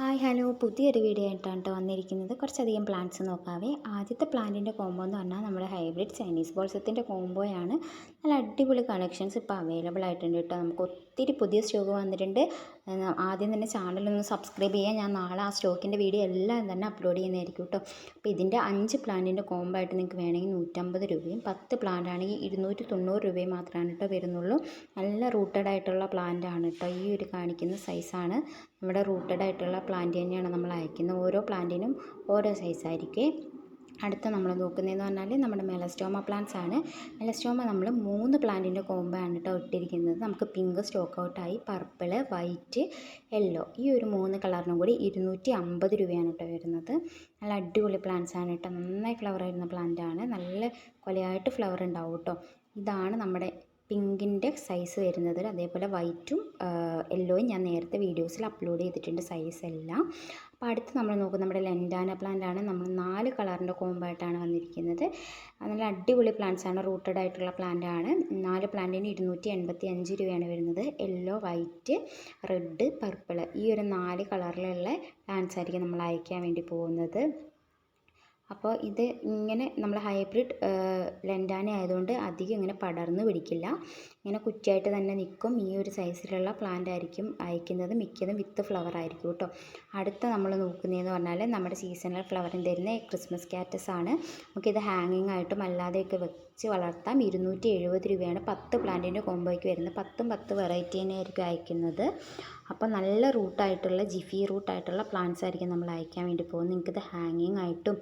Hi hello. പുതിയൊരു video ആയിട്ടാണ് കേട്ടോ വന്നിരിക്കുന്നത്. കുറച്ചധികം പ്ലാന്റ്സ് നോക്കാവേ. ആദ്യത്തെ പ്ലാന്റിന്റെ കോംബോ എന്ന് പറഞ്ഞാൽ നമ്മുടെ ഹൈബ്രിഡ് ചൈനീസ് ബോൾസത്തിന്റെ കോംബോയാണ് നല്ല അടിപൊളി കണക്ഷൻസ് ഇപ്പോൾ അവൈലബിൾ ആയിട്ടുണ്ട് കേട്ടോ നമുക്ക് ഒത്തിരി പുതിയ സ്റ്റോക്ക് വന്നിട്ടുണ്ട്. ആദ്യം തന്നെ ചാനലൊന്ന് സബ്സ്ക്രൈബ് ചെയ്യാൻ ഞാൻ നാളെ ആ സ്റ്റോക്കിന്റെ വീഡിയോ എല്ലാം തന്നെ അപ്ലോഡ് ചെയ്യുന്നതായിരിക്കും കേട്ടോ അപ്പോൾ ഇതിന്റെ അഞ്ച് പ്ലാന്റിന്റെ കോംബോ ആയിട്ട് നിങ്ങൾക്ക് വേണമെങ്കിൽ നൂറ്റമ്പത് രൂപയും പത്ത് പ്ലാന്റ് ആണെങ്കിൽ ഇരുന്നൂറ്റി തൊണ്ണൂറ് രൂപയും മാത്രമാണ് കേട്ടോ വരുന്നുള്ളൂ. നല്ല റൂട്ടഡ് ആയിട്ടുള്ള പ്ലാന്റ് ആണ് കേട്ടോ ഈ ഒരു കാണിക്കുന്ന സൈസാണ് നമ്മുടെ റൂട്ടഡ് ആയിട്ടുള്ള പ്ലാന്റ് തന്നെയാണ് നമ്മൾ അയക്കുന്നത്. ഓരോ പ്ലാന്റിനും ഓരോ സൈസായിരിക്കും അടുത്ത നമ്മൾ നോക്കുന്നതെന്ന് പറഞ്ഞാൽ നമ്മുടെ മെലസ്റ്റോമ പ്ലാന്റ്സ് ആണ്. മെലസ്റ്റോമ നമ്മൾ മൂന്ന് പ്ലാന്റിന്റെ കോമ്പാണ് കേട്ടോ ഇട്ടിരിക്കുന്നത്. നമുക്ക് പിങ്ക് സ്റ്റോക്ക് ഔട്ടായി പർപ്പിൾ വൈറ്റ് യെല്ലോ ഈ ഒരു മൂന്ന് കളറിനും കൂടി ഇരുന്നൂറ്റി അമ്പത് രൂപയാണ് കേട്ടോ വരുന്നത്. നല്ല അടിപൊളി പ്ലാന്റ്സ് ആണ് കേട്ടോ നന്നായി ഫ്ലവർ വരുന്ന പ്ലാന്റ് ആണ്. നല്ല കൊലയായിട്ട് ഫ്ലവർ ഉണ്ടാവും കേട്ടോ ഇതാണ് നമ്മുടെ പിങ്കിന്റെ സൈസ് വരുന്നത് അതേപോലെ വൈറ്റും യെല്ലോയും ഞാൻ നേരത്തെ വീഡിയോസിൽ അപ്ലോഡ് ചെയ്തിട്ടുണ്ട് സൈസ് എല്ലാം. അപ്പോൾ അടുത്ത് നമ്മൾ നോക്കുന്നത് നമ്മുടെ ലെൻഡാന പ്ലാന്റ് ആണ്. നമ്മൾ നാല് കളറിന്റെ കോമ്പായിട്ടാണ് വന്നിരിക്കുന്നത്. നല്ല അടിപൊളി പ്ലാന്റ്സ് ആണ് റൂട്ടഡ് ആയിട്ടുള്ള പ്ലാന്റ് ആണ്. നാല് പ്ലാന്റിന് ഇരുന്നൂറ്റി എൺപത്തി അഞ്ച് രൂപയാണ് വരുന്നത്. യെല്ലോ വൈറ്റ് റെഡ് പർപ്പിൾ ഈ ഒരു നാല് കളറിലുള്ള പ്ലാന്റ്സ് ആയിരിക്കും നമ്മൾ അയക്കാൻ വേണ്ടി പോകുന്നത്. അപ്പോൾ ഇത് ഇങ്ങനെ നമ്മൾ ഹൈബ്രിഡ് ലെൻഡാന ആയതുകൊണ്ട് അധികം ഇങ്ങനെ പടർന്നു പിടിക്കില്ല. ഇങ്ങനെ കുറ്റിയായിട്ട് തന്നെ നിൽക്കും ഈ ഒരു സൈസിലുള്ള പ്ലാന്റ് ആയിരിക്കും അയക്കുന്നത്. മിക്കതും വിത്ത് ഫ്ലവർ ആയിരിക്കും കേട്ടോ. അടുത്ത നമ്മൾ നോക്കുന്നതെന്ന് പറഞ്ഞാൽ നമ്മുടെ സീസണൽ ഫ്ലവറിന് തരുന്ന ക്രിസ്മസ് കാറ്റസ് ആണ്. നമുക്കിത് ഹാങ്ങിങ് ആയിട്ടും അല്ലാതെയൊക്കെ വെച്ച് വളർത്താം. ഇരുന്നൂറ്റി എഴുപത് രൂപയാണ് പത്ത് പ്ലാന്റിന്റെ കോമ്പോയ്ക്ക് വരുന്നത്. പത്തും പത്ത് വെറൈറ്റി തന്നെ ആയിരിക്കും അയക്കുന്നത്. അപ്പോൾ നല്ല റൂട്ടായിട്ടുള്ള ജിഫി റൂട്ടായിട്ടുള്ള പ്ലാന്റ്സ് ആയിരിക്കും നമ്മൾ അയക്കാൻ വേണ്ടി പോകുന്നത്. നിങ്ങൾക്കിത് ഹാങ്ങിങ് ആയിട്ടും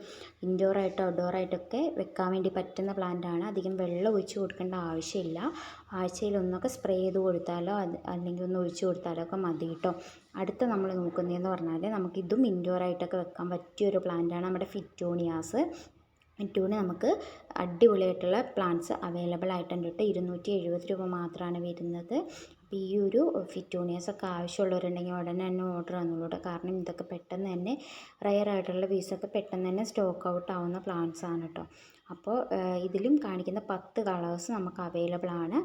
ഇൻഡോർ ഔട്ട്ഡോർ ആയിട്ടൊക്കെ വെക്കാൻ വേണ്ടി പറ്റുന്ന പ്ലാന്റ് ആണ്. അധികം വെള്ളം ഒഴിച്ചു കൊടുക്കേണ്ട ആവശ്യമില്ല. ആഴ്ചയിൽ ഒന്നൊക്കെ സ്പ്രേ ചെയ്ത് കൊടുത്താലോ അല്ലെങ്കിൽ ഒന്ന് ഒഴിച്ചു കൊടുത്താലോ ഒക്കെ മതി കേട്ടോ. അടുത്ത നമ്മൾ നോക്കുന്നതെന്ന് പറഞ്ഞാൽ നമുക്കിതും ഇൻഡോർ ആയിട്ടൊക്കെ വെക്കാൻ പറ്റിയ ഒരു പ്ലാന്റ് ആണ് നമ്മുടെ ഫിറ്റോണിയാസ് ഫിറ്റോണി നമുക്ക് അടിപൊളിയായിട്ടുള്ള പ്ലാന്റ്സ് അവൈലബിൾ ആയിട്ടുണ്ട് കേട്ടോ. ഇരുന്നൂറ്റി എഴുപത് രൂപ മാത്രമാണ് വരുന്നത്. അപ്പോൾ ഈ ഒരു ഫിറ്റോണിയസൊക്കെ ആവശ്യമുള്ളവരുണ്ടെങ്കിൽ ഉടനെ തന്നെ ഓർഡർ തന്നോളൂ കാരണം ഇതൊക്കെ പെട്ടെന്ന് തന്നെ റയർ ആയിട്ടുള്ള പീസൊക്കെ പെട്ടെന്ന് തന്നെ സ്റ്റോക്ക് ഔട്ട് ആവുന്ന പ്ലാന്റ്സ് ആണ് കേട്ടോ അപ്പോൾ ഇതിലും കാണിക്കുന്ന പത്ത് കളേഴ്സ് നമുക്ക് അവൈലബിൾ ആണ്.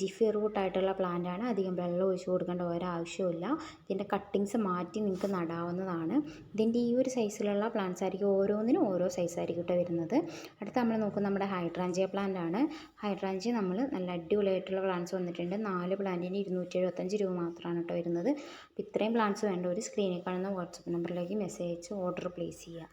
ജിഫി റൂട്ട് ആയിട്ടുള്ള പ്ലാന്റ് ആണ്. അധികം വെള്ളം ഒഴിച്ചു കൊടുക്കേണ്ട ഒരാവശ്യമില്ല ഇതിന്റെ കട്ടിങ്സ് മാറ്റി നിങ്ങൾക്ക് നടാവുന്നതാണ്. ഇതിന്റെ ഈ ഒരു സൈസിലുള്ള പ്ലാന്റ്സ് ആയിരിക്കും ഓരോന്നിനും ഓരോ സൈസ് ആയിരിക്കും കേട്ടോ വരുന്നത്. അടുത്ത നമ്മൾ നോക്കുന്നത് നമ്മുടെ ഹൈഡ്രാഞ്ചിയ പ്ലാന്റ് ആണ്. ഹൈഡ്രാഞ്ചിയ നമ്മൾ നല്ല അടിപൊളിയായിട്ടുള്ള പ്ലാന്റ്സ് വന്നിട്ടുണ്ട്. നാല് പ്ലാന്റിന് ഇരുന്നൂറ്റി എഴുപത്തഞ്ച് രൂപ മാത്രമാണ് കേട്ടോ വരുന്നത്. അപ്പോൾ ഇത്രയും പ്ലാന്റ്സ് വേണ്ട ഒരു സ്ക്രീനിൽ കാണുന്ന വാട്സപ്പ് നമ്പറിലേക്ക് മെസ്സേജ് അയച്ച് ഓർഡർ പ്ലേസ് ചെയ്യുക.